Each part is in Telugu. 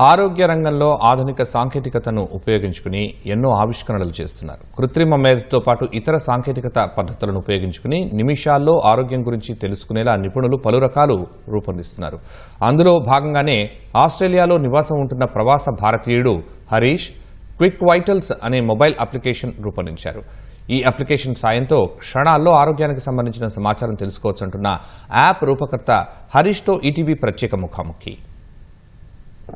ఆరోగ్య రంగంలో ఆధునిక సాంకేతికతను ఉపయోగించుకుని ఎన్నో ఆవిష్కరణలు చేస్తున్నారు. కృత్రిమ మేధతో పాటు ఇతర సాంకేతికత పద్ధతులను ఉపయోగించుకుని నిమిషాల్లో ఆరోగ్యం గురించి తెలుసుకునేలా నిపుణులు పలు రకాలు రూపొందిస్తున్నారు. అందులో భాగంగానే ఆస్ట్రేలియాలో నివాసం ఉంటున్న ప్రవాస భారతీయుడు హరీష్ క్విక్ వైటల్స్ అనే మొబైల్ అప్లికేషన్ రూపొందించారు. ఈ అప్లికేషన్ సాయంతో క్షణాల్లో ఆరోగ్యానికి సంబంధించిన సమాచారం తెలుసుకోవచ్చంటున్న యాప్ రూపకర్త హరీష్తో ఈటీవీ ప్రత్యేక ముఖాముఖి.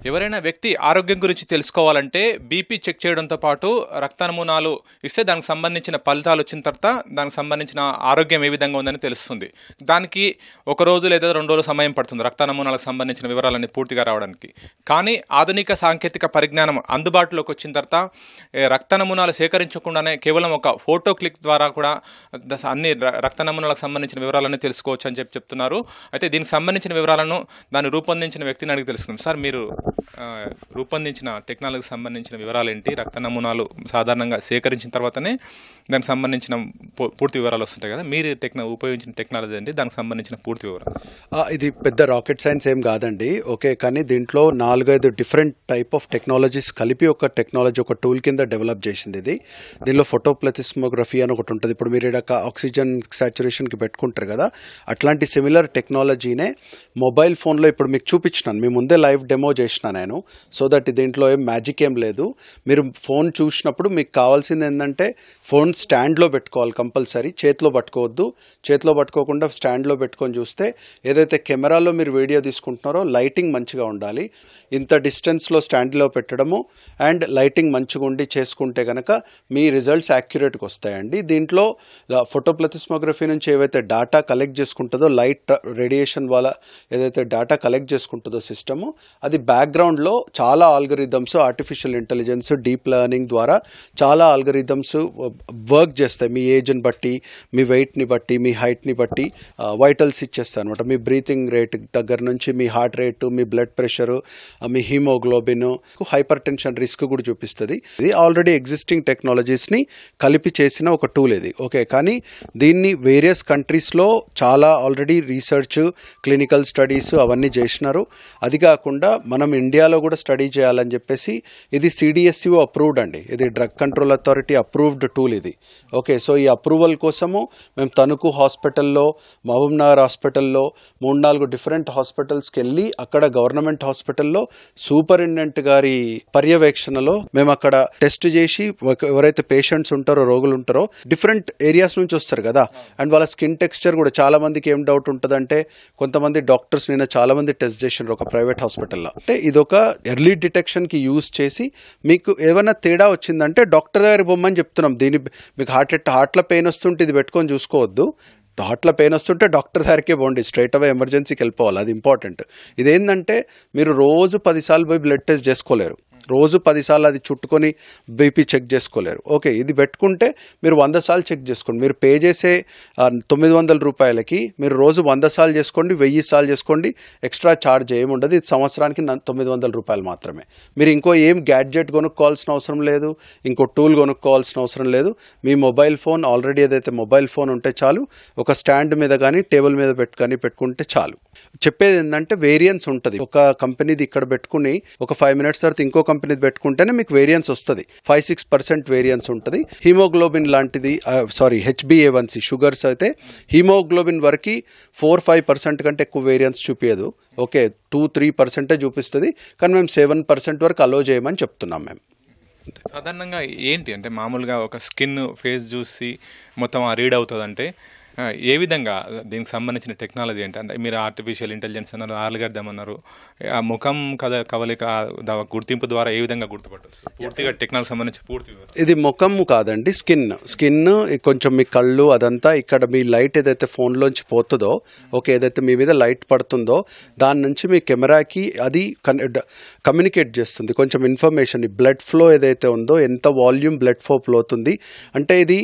ఎవరైనా వ్యక్తి ఆరోగ్యం గురించి తెలుసుకోవాలంటే బీపీ చెక్ చేయడంతో పాటు రక్త నమూనాలు ఇస్తే దానికి సంబంధించిన ఫలితాలు వచ్చిన తర్వాత దానికి సంబంధించిన ఆరోగ్యం ఏ విధంగా ఉందని తెలుస్తుంది. దానికి ఒక రోజు లేదా రెండు రోజులు సమయం పడుతుంది రక్త నమూనాలకు సంబంధించిన వివరాలన్నీ పూర్తిగా రావడానికి. కానీ ఆధునిక సాంకేతిక పరిజ్ఞానం అందుబాటులోకి వచ్చిన తర్వాత రక్త నమూనాలు సేకరించకుండానే కేవలం ఒక ఫోటో క్లిక్ ద్వారా కూడా అన్ని రక్త నమూనాలకు సంబంధించిన వివరాలన్నీ తెలుసుకోవచ్చు అని చెప్పి చెప్తున్నారు. అయితే దీనికి సంబంధించిన వివరాలను దాన్ని రూపొందించిన వ్యక్తిని అడిగి తెలుసుకుందాం. సార్ మీరు రూపొందించిన టెక్నాలజీకి సంబంధించిన వివరాలు ఏంటి రక్త నమూనాలు సాధారణంగా సేకరించిన తర్వాతనే దానికి సంబంధించిన పూ- పూర్తి వివరాలు వస్తుంటాయి కదా? మీరు టెక్న ఉపయోగించిన టెక్నాలజీ ఏంటి? దానికి సంబంధించిన పూర్తి వివరాలు. ఇది పెద్ద రాకెట్ సైన్స్ ఏం కాదండి. ఓకే కానీ దీంట్లో నాలుగైదు డిఫరెంట్ టైప్ ఆఫ్ టెక్నాలజీస్ కలిపి ఒక టెక్నాలజీ ఒక టూల్ కింద డెవలప్ చేసింది ఇది. దీనిలో ఫోటోప్లతిస్మోగ్రఫీ అని ఒకటి ఉంటుంది. ఇప్పుడు మీరు ఇక్కడ ఆక్సిజన్ సాచురేషన్కి పెట్టుకుంటారు కదా? అట్లాంటి సిమిలర్ టెక్నాలజీనే మొబైల్ ఫోన్లో ఇప్పుడు మీకు చూపించినాను. మీ ముందే లైవ్ డెమో చేసిన నేను. సో దట్ దీంట్లో ఏం మ్యాజిక్ ఏం లేదు. మీరు ఫోన్ చూసినప్పుడు మీకు కావాల్సింది ఏంటంటే ఫోన్ స్టాండ్లో పెట్టుకోవాలి కంపల్సరీ చేతిలో పట్టుకోవద్దు. చేతిలో పట్టుకోకుండా స్టాండ్లో పెట్టుకొని చూస్తే ఏదైతే కెమెరాలో మీరు వీడియో తీసుకుంటున్నారో లైటింగ్ మంచిగా ఉండాలి. ఇంత డిస్టెన్స్లో స్టాండ్లో పెట్టడము అండ్ లైటింగ్ మంచిగా ఉండి చేసుకుంటే కనుక మీ రిజల్ట్స్ యాక్యురేట్గా వస్తాయండి. దీంట్లో ఫోటోప్లతిస్మోగ్రఫీ నుంచి ఏవైతే డేటా కలెక్ట్ చేసుకుంటుందో లైట్ రేడియేషన్ వల్ల ఏదైతే డేటా కలెక్ట్ చేసుకుంటుందో సిస్టము అది బ్యాక్ బ్యాక్గ్రౌండ్లో చాలా algorithms artificial intelligence deep learning ద్వారా చాలా ఆల్గరిథమ్స్ వర్క్ uh, చేస్తాయి. మీ ఏజ్ని బట్టి మీ వెయిట్ని బట్టి మీ హైట్ని బట్టి uh, వైటల్స్ ఇచ్చేస్తాయి అనమాట మీ బ్రీతింగ్ రేట్ దగ్గర నుంచి మీ హార్ట్ రేటు మీ బ్లడ్ ప్రెషరు uh, మీ హీమోగ్లోబిన్ హైపర్ టెన్షన్ రిస్క్ కూడా చూపిస్తుంది. ఇది ఆల్రెడీ ఎగ్జిస్టింగ్ టెక్నాలజీస్ని కలిపి చేసిన ఒక టూల్ ఇది. ఓకే కానీ దీన్ని వేరియస్ కంట్రీస్లో చాలా ఆల్రెడీ రీసెర్చ్ క్లినికల్ స్టడీస్ అవన్నీ చేసినారు. అది కాకుండా మనం ఇండియాలో కూడా స్టడీ చేయాలని చెప్పేసి ఇది సిడిఎస్సిఓ అప్రూవ్డ్ అండి. ఇది drug control authority approved tool ఇది. ఓకే సో ఈ అప్రూవల్ కోసము మేము తణుకు హాస్పిటల్లో మహబూబ్నగర్ హాస్పిటల్లో మూడు నాలుగు డిఫరెంట్ హాస్పిటల్స్కి వెళ్ళి అక్కడ గవర్నమెంట్ హాస్పిటల్లో సూపరింటెండెంట్ గారి పర్యవేక్షణలో మేము అక్కడ టెస్ట్ చేసి ఎవరైతే పేషెంట్స్ ఉంటారో రోగులు ఉంటారో డిఫరెంట్ ఏరియాస్ నుంచి వస్తారు కదా. అండ్ వాళ్ళ స్కిన్ టెక్స్చర్ కూడా చాలా మందికి ఏం డౌట్ ఉంటుందంటే కొంతమంది డాక్టర్స్ నిన్న చాలా మంది టెస్ట్ చేసినారు ఒక ప్రైవేట్ హాస్పిటల్లో. అంటే ఇదొక ఎర్లీ డిటెక్షన్కి యూజ్ చేసి మీకు ఏమైనా తేడా వచ్చిందంటే డాక్టర్ దగ్గర బొమ్మని చెప్తున్నాం. దీని మీకు హార్ట్ హార్ట్లో పెయిన్ వస్తుంటే ఇది పెట్టుకొని చూసుకోవద్దు. హార్ట్లో పెయిన్ వస్తుంటే డాక్టర్ దగ్గరికే పోండి. స్ట్రైట్ అవే ఎమర్జెన్సీకి వెళ్ళిపోవాలి. అది ఇంపార్టెంట్. ఇదేంటంటే మీరు రోజు పదిసార్లు పోయి బ్లడ్ టెస్ట్ చేసుకోలేరు. రోజు పదిసార్లు అది చుట్టుకొని బీపీ చెక్ చేసుకోలేరు. ఓకే ఇది పెట్టుకుంటే మీరు వంద సార్లు చెక్ చేసుకోండి. మీరు పే చేసే తొమ్మిది వందల రూపాయలకి మీరు రోజు వంద సార్లు చేసుకోండి వెయ్యి సార్లు చేసుకోండి. ఎక్స్ట్రా ఛార్జ్ ఏముండదు ఇది సంవత్సరానికి తొమ్మిది వందల రూపాయలు మాత్రమే. మీరు ఇంకో ఏం గ్యాడ్జెట్ కొనుక్కోవాల్సిన అవసరం లేదు ఇంకో టూల్ కొనుక్కోవాల్సిన అవసరం లేదు. మీ మొబైల్ ఫోన్ ఆల్రెడీ ఏదైతే మొబైల్ ఫోన్ ఉంటే చాలు ఒక స్టాండ్ మీద కానీ టేబుల్ మీద పెట్టుకొని పెట్టుకుంటే చాలు. చెప్పేది ఏంటంటే వేరియన్స్ ఉంటుంది. ఒక కంపెనీది ఇక్కడ పెట్టుకుని ఒక ఫైవ్ మినిట్స్ తర్వాత ఇంకో కంపెనీది పెట్టుకుంటేనే మీకు వేరియన్స్ వస్తుంది. ఫైవ్ సిక్స్ పర్సెంట్ వేరియన్స్ ఉంటుంది. హీమోగ్లోబిన్ లాంటిది సారీ హెచ్బిఏవన్సి షుగర్స్ అయితే హీమోగ్లోబిన్ వరకు ఫోర్ ఫైవ్ పర్సెంట్ కంటే ఎక్కువ వేరియన్స్ చూపించదు ఓకే టూ త్రీ పర్సెంటే చూపిస్తుంది. కానీ మేము సెవెన్ పర్సెంట్ వరకు అలో చేయమని చెప్తున్నాం మేము. సాధారణంగా ఏంటి? అంటే మామూలుగా ఒక స్కిన్ ఫేస్ చూసి మొత్తం ఆ రీడ్ అవుతుంది అంటే ఏ విధంగా దీనికి సంబంధించిన టెక్నాలజీ ఏంటి? అంటే మీరు ఆర్టిఫిషియల్ ఇంటెలిజెన్స్ అన్నారు ఆల్గర్థం అన్నారు. ఆ ముఖం కథ కవలిక గుర్తింపు ద్వారా ఏ విధంగా గుర్తుపట్టవచ్చు పూర్తిగా టెక్నాలజీ సంబంధించి పూర్తి ఇది ముఖము కాదండి స్కిన్. స్కిన్ కొంచెం మీ కళ్ళు అదంతా ఇక్కడ మీ లైట్ ఏదైతే ఫోన్లోంచి పోతుందో ఓకే ఏదైతే మీ మీద లైట్ పడుతుందో దాని నుంచి మీ కెమెరాకి అది కమ్యూనికేట్ చేస్తుంది. కొంచెం ఇన్ఫర్మేషన్ బ్లడ్ ఫ్లో ఏదైతే ఉందో ఎంత వాల్యూమ్ బ్లడ్ ఫ్లో అవుతుంది అంటే ఇది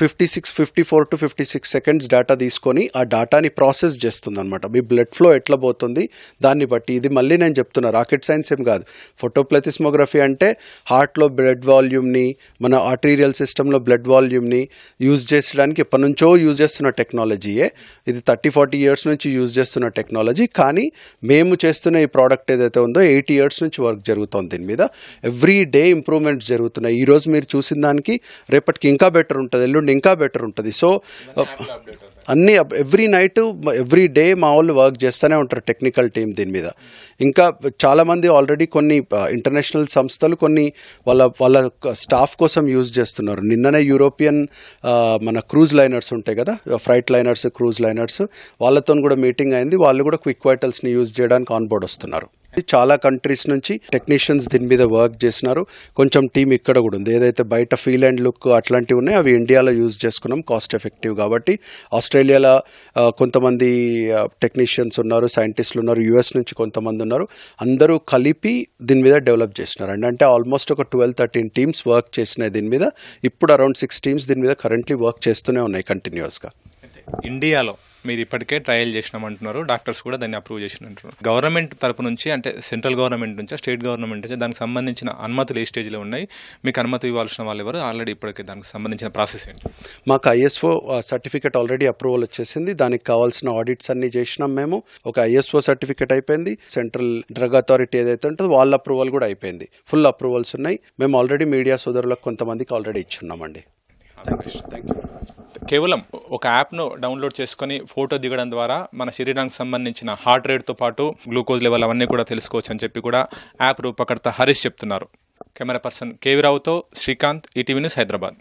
fifty six fifty four to fifty six second seconds data తీసుకొని ఆ డేటాని ప్రాసెస్ చేస్తుంది అనమాట మీ బ్లడ్ ఫ్లో ఎట్లా పోతుంది దాన్ని బట్టి. ఇది మళ్ళీ నేను చెప్తున్నా రాకెట్ సైన్స్ ఏం కాదు. ఫోటోప్లెథిస్మోగ్రఫీ అంటే హార్ట్లో బ్లడ్ వాల్యూమ్ని మన ఆర్టీరియల్ సిస్టంలో బ్లడ్ వాల్యూమ్ని యూజ్ చేసడానికి ఎప్పటి నుంచో యూజ్ చేస్తున్న టెక్నాలజీయే ఇది థర్టీ ఫార్టీ ఇయర్స్ నుంచి యూజ్ చేస్తున్న టెక్నాలజీ కానీ మేము చేస్తున్న ఈ ప్రోడక్ట్ ఏదైతే ఉందో ఎయిటీ ఇయర్స్ నుంచి వర్క్ జరుగుతుంది దీని మీద. ఎవ్రీ డే ఇంప్రూవ్మెంట్స్ జరుగుతున్నాయి. ఈరోజు మీరు చూసిన దానికి రేపటికి ఇంకా బెటర్ ఉంటుంది ఎల్లుండి ఇంకా బెటర్ ఉంటుంది. సో అన్ని ఎవ్రీ నైట్ ఎవ్రీ డే మా వాళ్ళు వర్క్ చేస్తూనే ఉంటారు టెక్నికల్ టీం దీని మీద. ఇంకా చాలామంది ఆల్రెడీ కొన్ని ఇంటర్నేషనల్ సంస్థలు కొన్ని వాళ్ళ వాళ్ళ స్టాఫ్ కోసం యూజ్ చేస్తున్నారు. నిన్ననే యూరోపియన్ మన క్రూజ్ లైనర్స్ ఉంటాయి కదా ఫ్రైట్ లైనర్స్ క్రూజ్ లైనర్స్ వాళ్ళతో కూడా మీటింగ్ అయింది. వాళ్ళు కూడా క్విక్ వైటల్స్ని యూజ్ చేయడానికి ఆన్ బోర్డ్ వస్తున్నారు. చాలా కంట్రీస్ నుంచి టెక్నీషియన్స్ దీని మీద వర్క్ చేసినారు కొంచెం టీం ఇక్కడ కూడా ఉంది. ఏదైతే బయట ఫీల్ అండ్ లుక్ అట్లాంటివి ఉన్నాయో అవి ఇండియాలో యూజ్ చేసుకున్నాం కాస్ట్ ఎఫెక్టివ్ కాబట్టి. ఆస్ట్రేలియాలో కొంతమంది టెక్నీషియన్స్ ఉన్నారు సైంటిస్టులు ఉన్నారు యూఎస్ నుంచి కొంతమంది ఉన్నారు. అందరూ కలిపి దీని మీద డెవలప్ చేసినారు అండి అంటే ఆల్మోస్ట్ ఒక ట్వెల్వ్ థర్టీన్ టీమ్స్ వర్క్ చేసినాయి దీని మీద. ఇప్పుడు అరౌండ్ సిక్స్ టీమ్స్ దీని మీద కరెంట్లీ వర్క్ చేస్తూనే ఉన్నాయి కంటిన్యూస్గా ఇండియాలో మీరు ఇప్పటికే ట్రయల్ చేసినామంటున్నారు డాక్టర్స్ కూడా దాన్ని అప్రూవ్ చేసినట్టున్నారు గవర్నమెంట్ తరపు నుంచి అంటే సెంట్రల్ గవర్నమెంట్ నుంచి స్టేట్ గవర్నమెంట్ నుంచి దానికి సంబంధించిన అనుమతులు ఏ స్టేజ్లో ఉన్నాయి మీకు అనుమతి ఇవ్వాల్సిన వాళ్ళు ఎవరు ఆల్రెడీ ఇప్పటికే దానికి సంబంధించిన ప్రాసెస్ ఏంటి? మాకు ఐఎస్ఓ సర్టిఫికేట్ ఆల్రెడీ అప్రూవల్ వచ్చేసింది. దానికి కావాల్సిన ఆడిట్స్ అన్ని చేసినాం మేము. ఒక ఐఎస్ఓ సర్టిఫికేట్ అయిపోయింది. సెంట్రల్ డ్రగ్ అథారిటీ ఏదైతే ఉంటుందో వాళ్ళ అప్రూవల్ కూడా అయిపోయింది. ఫుల్ అప్రూవల్స్ ఉన్నాయి. మేము ఆల్రెడీ మీడియా సోదరులకు కొంతమందికి ఆల్రెడీ ఇచ్చున్నామండి. థ్యాంక్ యూ కేవలం ఒక యాప్ను డౌన్లోడ్ చేసుకొని ఫోటో దిగడం ద్వారా మన శరీరానికి సంబంధించిన హార్ట్ రేట్తో పాటు గ్లూకోజ్ లెవెల్ అవన్నీ కూడా తెలుసుకోవచ్చు అని చెప్పి కూడా యాప్ రూపకర్త హరీష్ చెప్తున్నారు. కెమెరా పర్సన్ కేవీ రావుతో శ్రీకాంత్ ఈటీవీ న్యూస్ హైదరాబాద్.